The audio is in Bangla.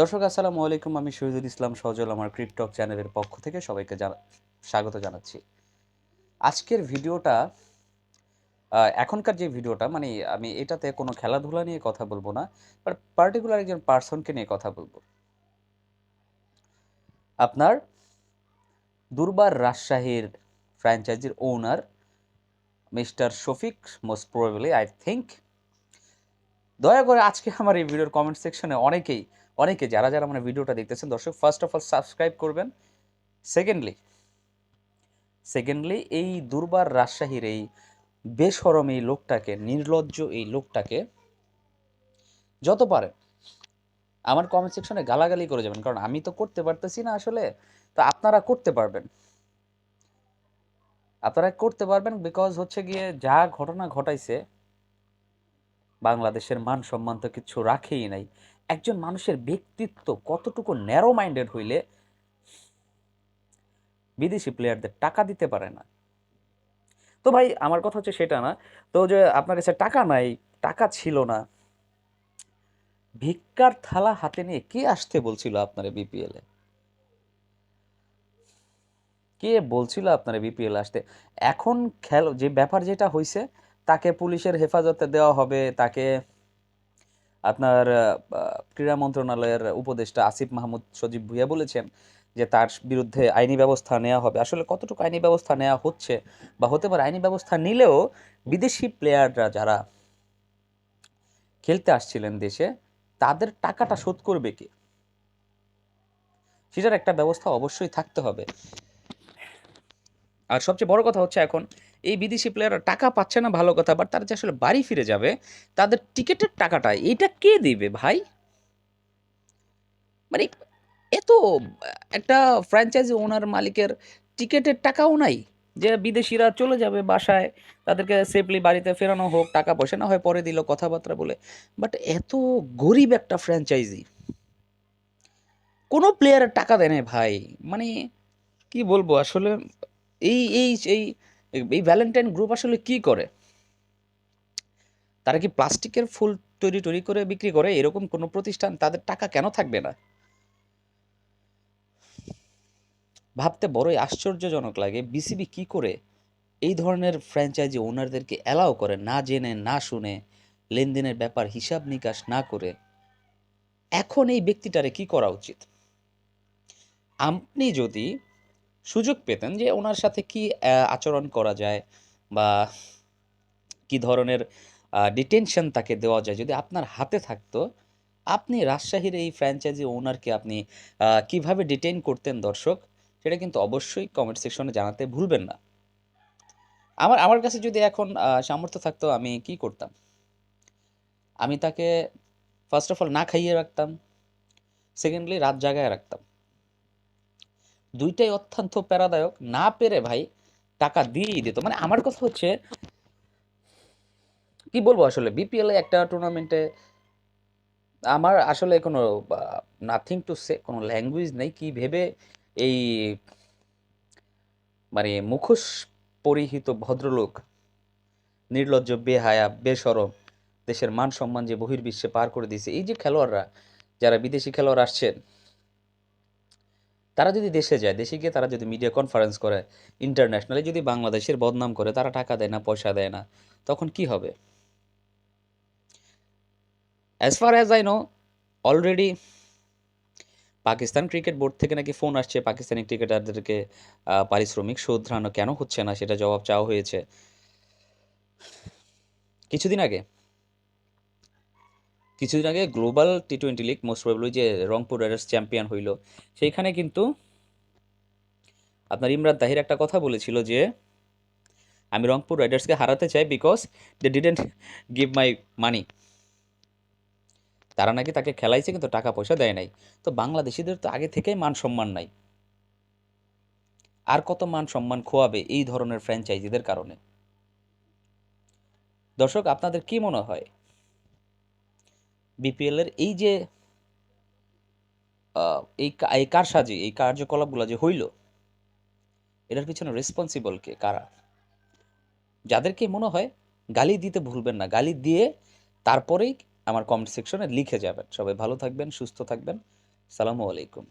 দর্শক, আসসালামু আলাইকুম। আমি শহীদুল ইসলাম সজল, আমার ক্রিকটক চ্যানেলের পক্ষ থেকে সবাইকে জানা, স্বাগত জানাচ্ছি। আজকের ভিডিওটা এখনকার যে ভিডিওটা মানে আমি এটাতে কোনো খেলাধুলা নিয়ে কথা বলব না বাট পার্টিকুলার একজন পার্সনকে নিয়ে কথা বলব। আপনার দুর্বার রাজশাহীর ফ্র্যাঞ্চাইজির owner mister Shafiq most probably I think দয়া করে আজকে আমার এই ভিডিওর কমেন্ট সেকশনে অনেকেই অনেকে যারা যারা মানে ভিডিওটা দেখতেছেন, দর্শক ফার্স্ট অফ অল সাবস্ক্রাইব করবেন। সেকেন্ডলি সেকেন্ডলি এই দুর্বার রাজশাহীর এই বেসরম এই লোকটাকে, নির্লজ্জ এই লোকটাকে যত পারেন আমার কমেন্ট সেকশনে গালাগালি করে যাবেন, কারণ আমি তো করতে পারতেছি না আসলে। তো আপনারা করতে পারবেন। আপনারা করতে পারবেন বিকজ হচ্ছে গিয়ে যা ঘটনা ঘটাইছে বাংলাদেশের মান সম্মান তো কিছু রাখেই নাই। একজন মানুষের ব্যক্তিত্ব কতটুকু ন্যারো মাইন্ডেড হইলে বিদেশি প্লেয়ারদের টাকা দিতে পারে না। তো ভাই, আমার কথা হচ্ছে সেটা না। তো যে আপনার কাছে টাকা নাই, টাকা ছিল না, ভিক্ষার থালা হাতে নিয়ে কে আসতে বলছিল আপনার বিপিএল কে বলছিল আপনার বিপিএল আসতে? এখন খেল, যে ব্যাপার যেটা হয়েছে তাকে পুলিশের হেফাজতে দেওয়া হবে, তাকে আপনার ক্রীড়া মন্ত্রণালয়ের উপদেষ্টা আসিফ মাহমুদ সজীব ভুইয়া বলেছেন যে তার বিরুদ্ধে আইনি ব্যবস্থা নেওয়া হবে। আসলে কতটুকু আইনি ব্যবস্থা নেওয়া হচ্ছে বা হতে পারে আইনি ব্যবস্থা নিলেও বিদেশি প্লেয়াররা যারা খেলতে আসছিলেন দেশে, তাদের টাকাটা শোধ করবে কে? সেটার একটা ব্যবস্থা অবশ্যই থাকতে হবে। আর সবচেয়ে বড় কথা হচ্ছে এখন এই বিদেশি প্লেয়াররা টাকা পাচ্ছে না, ভালো কথা বাট তারা যে আসলে বাড়ি ফিরে যাবে, তাদের টিকিটের টাকাটা, এইটা কে দিবে ভাই? মানে এত একটা ফ্র্যাঞ্চাইজি ওনার মালিকের টিকিটের টাকাও নাই যে বিদেশিরা চলে যাবে বাসায়, তাদেরকে সেফলি বাড়িতে ফেরানো হোক, টাকা পয়সা না হয় পরে দিল, কথাবার্তা বলে। বাট এত গরিব একটা ফ্র্যাঞ্চাইজি কোনো প্লেয়ারের টাকা দেয় না ভাই। মানে কি বলব, আসলে এই এই এই এই ভ্যালেন্টাইন গ্রুপ আসলে কি করে? তারা কি প্লাস্টিকের ফুল তৈরি তৈরি করে বিক্রি করে? এরকম কোনো প্রতিষ্ঠান তাদের টাকা কেন থাকবে না? ভাবতে বড়ই আশ্চর্যজনক লাগে বিসিবি কি করে এই ধরনের ফ্র্যাঞ্চাইজি ওনারদেরকে অ্যালাউ করে, না জেনে, না শুনে, লেনদেনের ব্যাপার হিসাব নিকাশ না করে। এখন এই ব্যক্তিটারে কি করা উচিত? আপনি যদি সুযোগ পেতেন যে ওনার সাথে কি আচরণ করা যায় বা কি ধরনের ডিটেনশন তাকে দেওয়া যায়। যদি আপনার হাতে থাকতো, আপনি রাজশাহীর এই ফ্র্যাঞ্চাইজি ওনারকে আপনি কীভাবে ডিটেইন করতেন দর্শক, সেটা কিন্তু অবশ্যই কমেন্ট সেকশনে জানাতে ভুলবেন না। আমার আমার কাছে যদি এখন সামর্থ্য থাকতো, আমি কি করতাম? আমি তাকে ফার্স্ট অফ অল না খাইয়ে রাখতাম। সেকেন্ডলি রাত জাগায় রাখতাম। দুইটাই অত্যন্ত প্যারাদায়ক। না পেরে ভাই টাকা দিয়েই দিত। মানে আমার কথা হচ্ছে, কি বলব আসলে বিপিএল এ একটা টুর্নামেন্টে আমার আসলে কোনো নাথিং টু সে কোনো ল্যাঙ্গুয়েজ নেই। কি ভেবে এই মানে মুখোশ পরিহিত ভদ্রলোক, নির্লজ্জ, বেহায়া, বেসরম, দেশের মান সম্মান যে বহির্বিশ্বে পার করে দিয়েছে। এই যে খেলোয়াড়রা, যারা বিদেশি খেলোয়াড় আসছেন তারা যদি দেশে যায়, দেশে গিয়ে তারা যদি মিডিয়া কনফারেন্স করে ইন্টারন্যাশনালি যদি বাংলাদেশের বদনাম করে, তারা টাকা দেয় না, পয়সা দেয় না, তখন কি হবে? As far as I know already Pakistan cricket board থেকে নাকি ফোন আসছে, পাকিস্তানি ক্রিকেটারদেরকে পারিশ্রমিক শোধরানো কেন হচ্ছে না, সেটা জবাব চাওয়া হয়েছে। কিছুদিন আগে কিছুদিন আগে global T twenty league most probably যে রংপুর রাইডার্স চ্যাম্পিয়ন হইল, সেইখানে কিন্তু আপনার ইমরান তাহির একটা কথা বলেছিল যে, আমি রংপুর রাইডার্সকে হারাতে চাই because they didn't give my money তারা নাকি তাকে খেলাইছে, কিন্তু টাকা পয়সা দেয় নাই। তো বাংলাদেশিদের তো আগে থেকেই মান সম্মান নাই। আর কত মান সম্মান খোয়াবে এই ধরনের ফ্র্যাঞ্চাইজিদের কারণে? দর্শক, আপনাদের কি মনে হয়? বিপিএল এর এই যে এই এই কারসাজি, এই কার্যকলাপগুলো যে হইল, এটার পিছনে রেসপন্সিবল কে, কারা? যাদেরকে মনে হয় গালি দিতে ভুলবেন না, গালি দিয়ে তারপরেই আমার কমেন্ট সেকশনে লিখে যাবেন। সবাই ভালো থাকবেন, সুস্থ থাকবেন। সালামু আলাইকুম।